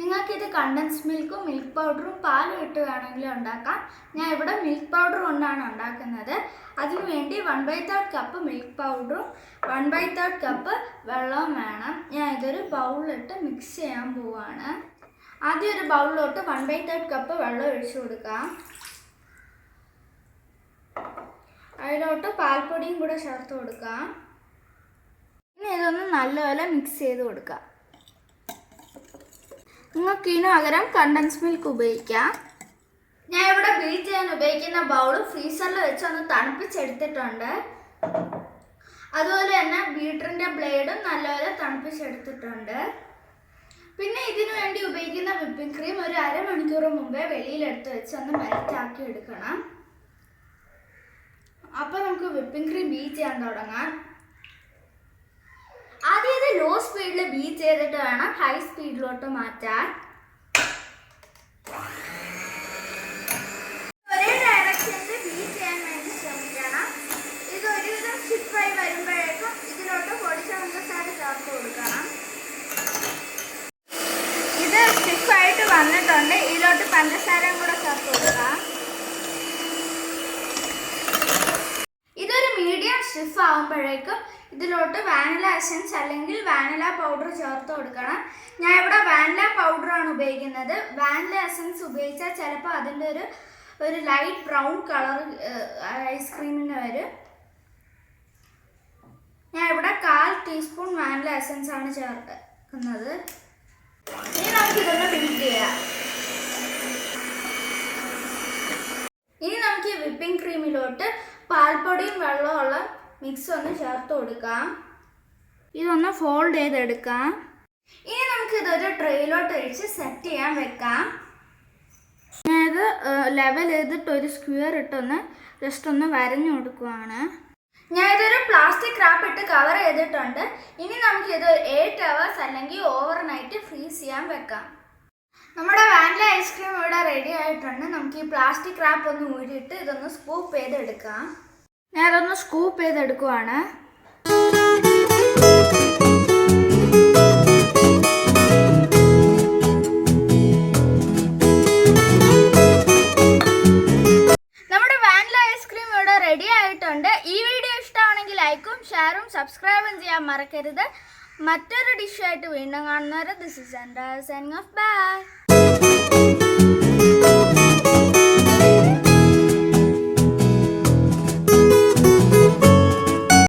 നിങ്ങൾക്ക് ഇത് കണ്ടൻസ് മിൽക്കും മിൽക്ക് പൗഡറും പാലും ഇട്ട് വേണമെങ്കിലും ഉണ്ടാക്കാം. ഞാൻ ഇവിടെ മിൽക്ക് പൗഡർ കൊണ്ടാണ് ഉണ്ടാക്കുന്നത്. അതിനുവേണ്ടി one by third cup milk പൗഡറും വൺ ബൈ തേർഡ് കപ്പ് വെള്ളവും വേണം. ഞാൻ ഇതൊരു ബൗളിലിട്ട് മിക്സ് ചെയ്യാൻ പോവാണ്. ആദ്യം ഒരു ബൗളിലോട്ട് വൺ ബൈ തേർഡ് കപ്പ് വെള്ളം ഒഴിച്ചു കൊടുക്കാം. അതിലോട്ട് പാൽപ്പൊടിയും കൂടെ ചേർത്ത് കൊടുക്കാം. ഇനി ഇതൊന്ന് നല്ലപോലെ മിക്സ് ചെയ്ത് കൊടുക്കാം. നിങ്ങൾക്ക് പകരം കണ്ടൻസ് മിൽക്ക് ഉപയോഗിക്കാം. ഞാൻ ഇവിടെ ബീറ്റ് ചെയ്യാൻ ഉപയോഗിക്കുന്ന ബൗൾ ഫ്രീസറിൽ വെച്ച് ഒന്ന് തണുപ്പിച്ചെടുത്തിട്ടുണ്ട്. അതുപോലെ തന്നെ ബീറ്ററിന്റെ ബ്ലേഡും നല്ലപോലെ തണുപ്പിച്ചെടുത്തിട്ടുണ്ട്. പിന്നെ ഇതിനു വേണ്ടി ഉപയോഗിക്കുന്ന വിപ്പിംഗ് ക്രീം ഒരു അരമണിക്കൂർ മുമ്പേ വെളിയിലെടുത്ത് വെച്ച് ഒന്ന് മെൽറ്റാക്കി എടുക്കണം. അപ്പോൾ നമുക്ക് വിപ്പിംഗ് ക്രീം ബീറ്റ് ചെയ്യാൻ തുടങ്ങാം. സ്പീഡിൽ ബീറ്റ് ചെയ്തിട്ട് വേണം ഹൈ സ്പീഡിലോട്ട് മാറ്റാൻ. ഒരേ ഡയറക്ഷനിൽ ചെയ്യാൻ വേണ്ടി ഇത് ഒരുവിധം ചേർത്ത് കൊടുക്കണം. ഇത് ഇതൊരു മീഡിയം സ്റ്റിഫ് ആകുമ്പോഴേക്കും ഇതിലോട്ട് വാനില എസൻസ് അല്ലെങ്കിൽ വാനില പൗഡർ ചേർത്ത് കൊടുക്കണം. ഞാൻ ഇവിടെ വാനില പൗഡറാണ് ഉപയോഗിക്കുന്നത്. വാനില എസൻസ് ഉപയോഗിച്ചാൽ ചിലപ്പോൾ അതിന്റെ ഒരു ഒരു ലൈറ്റ് ബ്രൗൺ കളർ ഐസ്ക്രീമിന് വരും. ഞാൻ ഇവിടെ കാൽ ടീസ്പൂൺ വാനില എസൻസ് ആണ് ചേർക്കുന്നത്. ഇനി നമുക്കിതൊന്ന് ബീറ്റ് ചെയ്യാം. ഇനി നമുക്ക് ഈ വിപ്പിംഗ് ക്രീമിലോട്ട് പാൽപ്പൊടിയും വെള്ളമുള്ള മിക്സ് ഒന്ന് ചേർത്ത് കൊടുക്കാം. ഇതൊന്ന് ഫോൾഡ് ചെയ്തെടുക്കാം. ഇനി നമുക്ക് ഇതൊരു ട്രെയിലോട്ട് ഒഴിച്ച് സെറ്റ് ചെയ്യാൻ വെക്കാം. ഞാനിത് ലെവൽ ചെയ്തിട്ട് ഒരു സ്ക്വയർ ഇട്ടൊന്ന് ജസ്റ്റ് ഒന്ന് വരഞ്ഞു കൊടുക്കുവാണ്. ഞാൻ ഇതൊരു പ്ലാസ്റ്റിക് റാപ്പ് ഇട്ട് കവർ ചെയ്തിട്ടുണ്ട്. ഇനി നമുക്ക് ഇത് എയ്റ്റ് അവേഴ്സ് അല്ലെങ്കിൽ ഓവർ നൈറ്റ് ഫ്രീസ് ചെയ്യാൻ വെക്കാം. നമ്മുടെ വാനില ഐസ്ക്രീം ഇവിടെ റെഡി ആയിട്ടുണ്ട്. നമുക്ക് ഈ പ്ലാസ്റ്റിക് റാപ്പ് ഒന്ന് ഊരിയിട്ട് ഇതൊന്ന് സ്കൂപ്പ് ചെയ്തെടുക്കാം. ഞാൻ സ്കൂപ്പ് ചെയ്തെടുക്കുവാണ്. നമ്മുടെ വാനില ഐസ്ക്രീം ഇവിടെ റെഡി ആയിട്ടുണ്ട്. ഈ വീഡിയോ ഇഷ്ടമാണെങ്കിൽ ലൈക്കും ഷെയറും സബ്സ്ക്രൈബും ചെയ്യാൻ മറക്കരുത്. മറ്റൊരു ഡിഷായിട്ട് വീണ്ടും കാണുന്നവരെ ദിസ് ഇസ് എന്റെ സൈനിങ് ഓഫ് ബൈ